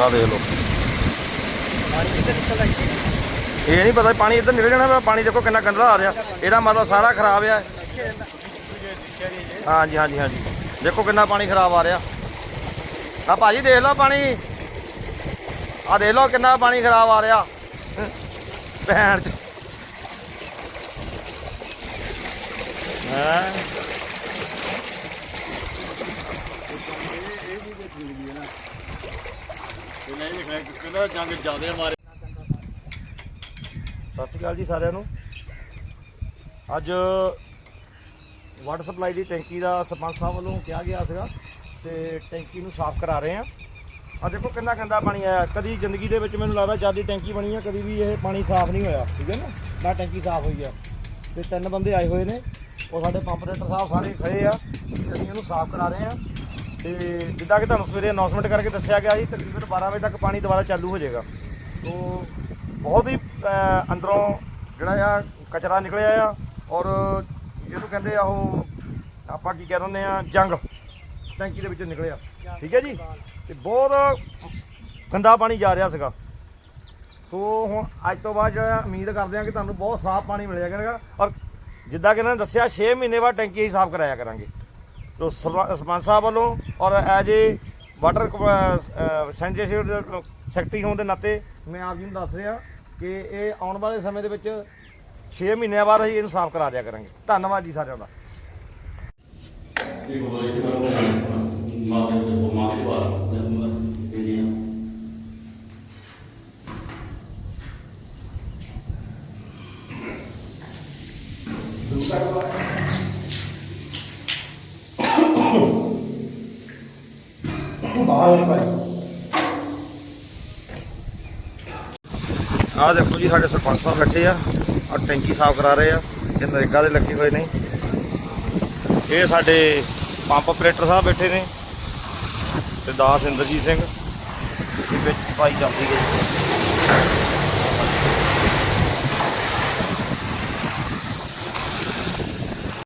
ਆਹ ਦੇਖ ਲਓ। ਪਾਣੀ ਕਿੱਥੇ ਨਿਕਲਦਾ ਇਹ ਨਹੀਂ ਪਤਾ ਪਾਣੀ ਇੱਧਰ ਨਿਕਲ ਜਾਣਾ ਪਾਣੀ ਦੇਖੋ ਕਿੰਨਾ ਗੰਦਾ ਆ ਰਿਹਾ। ਇਹਦਾ ਮਤਲਬ ਸਾਰਾ ਖਰਾਬ ਆ। ਹਾਂਜੀ ਹਾਂਜੀ ਹਾਂਜੀ। ਦੇਖੋ ਕਿੰਨਾ ਪਾਣੀ ਖਰਾਬ ਆ ਰਿਹਾ। ਆ ਭਾਜੀ ਦੇਖ ਲਓ ਪਾਣੀ। ਆ ਦੇਖ ਲਓ ਕਿੰਨਾ ਪਾਣੀ ਖਰਾਬ ਆ ਰਿਹਾ। ਭੈਣ ਚ। ਹਾਂ? ਨਹੀਂ ਦੇਖਣਾ ਕਿਹਦਾ ਜੰਗ ਜ਼ਿਆਦੇ ਮਾਰੇ ਸਤਿ ਸ਼੍ਰੀ ਅਕਾਲ ਜੀ ਸਾਰਿਆਂ ਨੂੰ। ਅੱਜ ਵਾਟਰ ਸਪਲਾਈ ਦੀ ਟੈਂਕੀ ਦਾ ਸਰਪੰਚ ਸਾਹਿਬ ਵੱਲੋਂ ਕਿਹਾ ਗਿਆ ਸੀਗਾ ਤੇ ਟੈਂਕੀ ਨੂੰ ਸਾਫ਼ ਕਰਾ ਰਹੇ ਆ ਆ ਦੇਖੋ ਕਿੰਨਾ ਗੰਦਾ ਪਾਣੀ ਆਇਆ। ਕਦੀ ਜ਼ਿੰਦਗੀ ਦੇ ਵਿੱਚ ਮੈਨੂੰ ਲੱਗਦਾ ਜਦ ਦੀ ਟੈਂਕੀ ਬਣੀ ਆ, ਕਦੀ ਵੀ ਇਹ ਪਾਣੀ ਸਾਫ਼ ਨਹੀਂ ਹੋਇਆ, ਠੀਕ ਹੈ ਨਾ? ਨਾ ਟੈਂਕੀ ਸਾਫ਼ ਹੋਈ ਆ। ਤੇ ਤਿੰਨ ਬੰਦੇ ਆਏ ਹੋਏ ਨੇ। ਉਹ ਸਾਡੇ ਪੰਪ ਰੇਟਰ ਸਾਹਿਬ ਸਾਰੇ ਖੜੇ ਆ। ਅਸੀਂ ਇਹਨੂੰ ਸਾਫ਼ ਕਰਾ ਰਹੇ ਆ ਤੇ ਜਿੱਦਾਂ ਕਿ ਤੁਹਾਨੂੰ ਸਵੇਰੇ ਅਨਾਉਂਸਮੈਂਟ ਕਰਕੇ ਦੱਸਿਆ ਗਿਆ ਸੀ ਤਕਰੀਬਨ 12 ਵਜੇ ਤੱਕ ਪਾਣੀ ਦੁਬਾਰਾ ਚਾਲੂ ਹੋ ਜਾਏਗਾ। ਤੋਂ ਬਹੁਤ ਹੀ ਅਹ, ਅੰਦਰੋਂ ਜਿਹੜਾ ਆ ਕਚਰਾ ਨਿਕਲਿਆ ਆ ਔਰ ਜਿਹਨੂੰ ਕਹਿੰਦੇ ਆ ਉਹ ਆਪਾਂ ਕੀ ਕਹਿ ਦਿੰਦੇ ਆ ਜੰਗ ਟੈਂਕੀ ਦੇ ਵਿੱਚੋਂ ਨਿਕਲਿਆ। ਠੀਕ ਹੈ ਜੀ? ਤੇ ਬਹੁਤ ਗੰਦਾ ਪਾਣੀ ਜਾ ਰਿਹਾ ਸੀਗਾ। ਸੋ ਹੁਣ ਅੱਜ ਤੋਂ ਬਾਅਦ ਜਿਹੜਾ ਉਮੀਦ ਕਰਦੇ ਹਾਂ ਕਿ ਤੁਹਾਨੂੰ ਬਹੁਤ ਸਾਫ਼ ਪਾਣੀ ਮਿਲਿਆ ਕਰੇਗਾ ਔਰ ਜਿੱਦਾਂ ਕਿ ਇਹਨਾਂ ਨੇ ਦੱਸਿਆ 6 ਮਹੀਨੇ ਬਾਅਦ ਟੈਂਕੀ ਅਸੀਂ ਸਾਫ਼ ਕਰਾਇਆ ਕਰਾਂਗੇ। ਤੋ ਸਰਪੰਚ ਸਾਹਿਬ ਵੱਲੋਂ ਔਰ as a water sanitation secretary ਹੋਣ ਦੇ ਨਾਤੇ ਮੈਂ ਆਪ ਜੀ ਨੂੰ ਦੱਸ ਰਿਹਾ ਕਿ ਇਹ ਆਉਣ ਵਾਲੇ ਸਮੇਂ ਦੇ ਵਿੱਚ 6 ਮਹੀਨਿਆਂ ਬਾਅਦ ਅਸੀਂ ਇਹਨੂੰ ਸਾਫ਼ ਕਰਾ ਦਿਆ ਕਰਾਂਗੇ। ਧੰਨਵਾਦ ਜੀ ਸਾਰਿਆਂ ਦਾ। ਇਹ ਬੋਲ ਇੱਥੇ ਕਰੋ ਆਹ ਦੇਖੋ ਜੀ, ਸਾਡੇ ਸਰਪੰਚ ਸਾਹਿਬ ਬੈਠੇ ਆ ਆ ਟੈਂਕੀ ਸਾਫ਼ ਕਰਾ ਰਹੇ ਆ, ਇਹ ਨਰੇਗਾ ਦੇ ਲੱਗੇ ਹੋਏ ਨੇ। ਇਹ ਸਾਡੇ ਪੰਪ ਆਪਰੇਟਰ ਸਾਹਿਬ ਬੈਠੇ ਨੇ ਤੇ ਦਾਸ ਇੰਦਰਜੀਤ ਸਿੰਘ ਇਹ ਵਿੱਚ ਸਫ਼ਾਈ ਚੱਲਦੀ ਹੈ